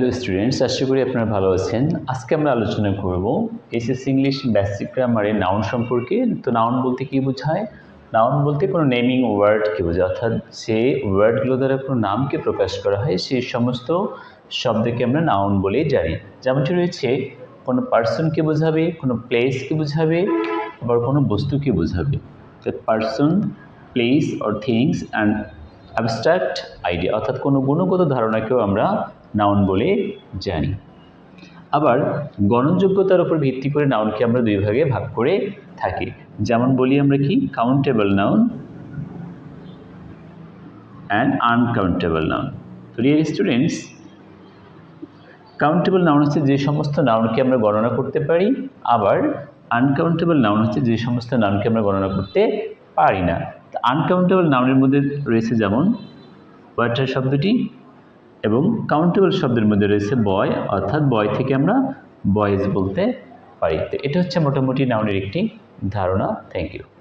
Hello students আশা করি আপনারা ভালো আছেন। আজকে আমরা আলোচনা করব এসএস ইংলিশ বেসিক গ্রামারে নাউন সম্পর্কে। তো নাউন বলতে কি বোঝায়? নাউন বলতে কোনো নেমিং ওয়ার্ডকে বোঝায়। অর্থাৎ যে ওয়ার্ডগুলো দ্বারা কোনো নামকে প্রকাশ করা হয় সেই সমস্ত শব্দকে আমরা নাউন বলেই জানি। যেমনটি রয়েছে, কোনো পার্সনকে বোঝাবে, কোনো প্লেসকে বোঝাবে, আবার কোনো বস্তুকে বোঝাবে। তো person place or things and abstract idea অর্থাৎ কোনো গুণগত ধারণাকেও আমরা নাউন বলে জানি। আবার গণযোগ্যতার উপর ভিত্তি করে নাউনকে আমরা দুই ভাগে ভাগ করে থাকি। যেমন বলি আমরা কি? Countable noun and uncountable noun তো ডিয়ার স্টুডেন্টস কাউন্টেবল নাউন হচ্ছে যে সমস্ত নাউনকে আমরা গণনা করতে পারি, আবার আনকাউন্টেবল নাউন হচ্ছে যে সমস্ত নাউনকে আমরা গণনা করতে পারি না। আনকাউন্টেবল নাউনের মধ্যে রয়েছে যেমন ওয়াটার শব্দটি এবং কাউন্টেবল শব্দের মধ্যে রয়েছে বয় অর্থাৎ বয় থেকে আমরা বয়েজ বলতে পারি। তো এটা হচ্ছে মোটামুটি নাউনের একটি ধারণা। Thank you